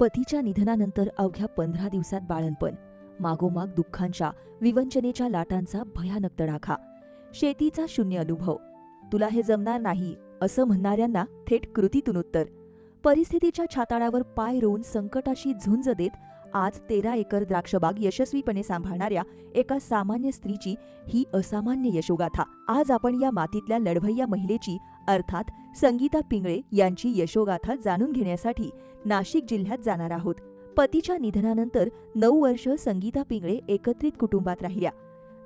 पतीच्या निधनानंतर अवघ्या पंधरा दिवसात बाळणपण मागोमाग दुःखांच्या विवंचनेच्या लाटांचा भयानक तडाखा. शेतीचा शून्य अनुभव. तुला हे जमणार नाही असं म्हणणाऱ्यांना थेट कृतीतून उत्तर. परिस्थितीच्या छाताळावर पाय रोवून संकटाशी झुंज देत आज तेरा एकर द्राक्षबाग यशस्वीपणे सांभाळणाऱ्या एका सामान्य स्त्रीची ही असामान्य यशोगाथा. आज आपण या मातीतल्या लढवय्या महिलेची अर्थात संगीता पिंगळे यांची यशोगाथा जाणून घेण्यासाठी नाशिक जिल्ह्यात जाणार आहोत. पतीच्या निधनानंतर नऊ वर्ष संगीता पिंगळे एकत्रित कुटुंबात राहिल्या.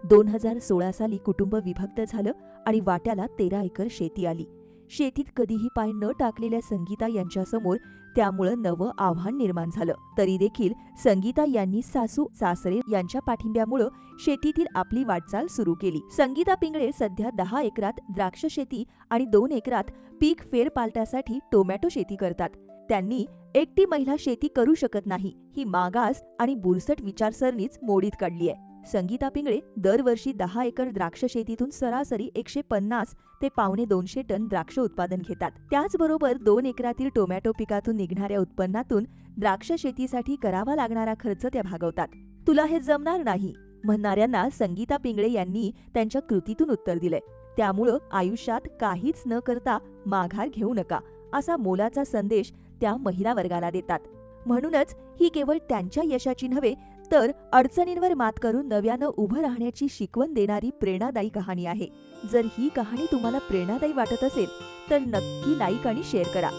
दोन हजार सोळा साली कुटुंब विभक्त झालं आणि वाट्याला तेरा एकर शेती आली. शेतीत कधीही पाय न टाकलेल्या संगीता यांच्यासमोर त्यामुळं नवं आव्हान निर्माण झालं. तरी देखील संगीता यांनी सासू सासरे यांच्या पाठिंब्यामुळं शेतीतील आपली वाटचाल सुरू केली. संगीता पिंगळे सध्या दहा एकरात द्राक्ष शेती आणि दोन एकरात पीक फेरपालटासाठी टोमॅटो शेती करतात. त्यांनी एकटी महिला शेती करू शकत नाही ही मागास आणि बुरसट विचारसरणीच मोडीत काढली आहे संगीता पिंगळे दरवर्षी दहा एकर द्राक्ष शेतीतून सरासरी एकशे पन्नास ते पावणे दोनशे टन द्राक्ष उत्पादन घेतात. त्याचबरोबर दोन एकरातील टोमॅटो पिकातून निघणाऱ्या उत्पन्नातून द्राक्ष शेतीसाठी करावा लागणारा खर्च त्या भागवतात. तुला हे जमणार नाही म्हणणाऱ्यांना संगीता पिंगळे यांनी त्यांच्या कृतीतून उत्तर दिलंय त्यामुळं आयुष्यात काहीच न करता माघार घेऊ नका असा मोलाचा संदेश त्या महिला वर्गाला देतात. म्हणूनच ही केवळ त्यांच्या यशाची नव्हे तर अडचणींवर मात करून नव्यानं उभं राहण्याची शिकवण देणारी प्रेरणादायी कहाणी आहे. जर ही कहाणी तुम्हाला प्रेरणादायी वाटत असेल तर नक्की लाईक आणि शेअर करा.